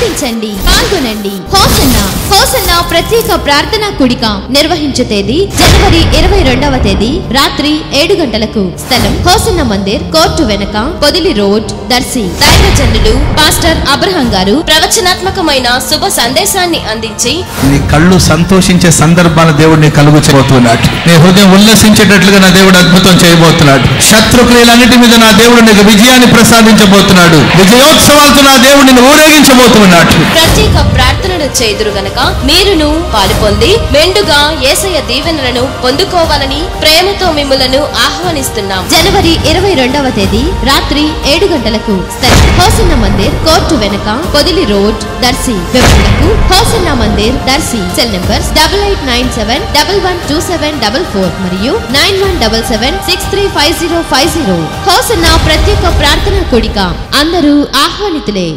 ప్రార్థించండి పాల్గొనండి. Hosanna. Hosanna ప్రత్యేక ప్రార్థనా కూడిక నిర్వహించే తేదీ జనవరి ఇరవై రెండవ తేదీ రాత్రి ఏడు గంటలకు. స్థలం హోసన్న మందిర్ కోర్టు వెనక పొదిలి రోడ్ దర్శి. దైవజనులు పాస్టర్ అబ్రహం గారు ప్రవచనాత్మకమైన శుభ సందేశాన్ని అందించి నీ కళ్ళు సంతోషించే సందర్భాలు దేవుడు నీ కలుగు చేయబోతున్నాడు నీ హృదయం ఉల్లసించేటట్లుగా నా దేవుడు అద్భుతం చేయబోతున్నాడు. శత్రుక్రియలన్నిటి మీద నా దేవుడు నీకు విజయాన్ని ప్రసాదించబోతున్నాడు. విజయోత్సవాలతో నా దేవుడు నిన్ను ఊరేగించబోతున్నాడు. ప్రత్యేక ప్రార్థనలు చేదురు గనక మీరును పాలు పొంది మెండుగా ఏసయ దీవెనలను పొందుకోవాలని ప్రేమతో మిమ్ములను ఆహ్వానిస్తున్నాం. జనవరి ఇరవై రెండవ తేదీ రాత్రి ఏడు గంటలకు స్థలం హోసన్న మందిర్ కోర్టు వెనక Podili road Darsi వివరణకు Hosanna Mandir Darsi cell number double eight nine seven double one two seven double four మరియు nine one double seven six three five zero five zero. Hosanna ప్రత్యేక ప్రార్థనా కూడిక. అందరూ ఆహ్వానితులే.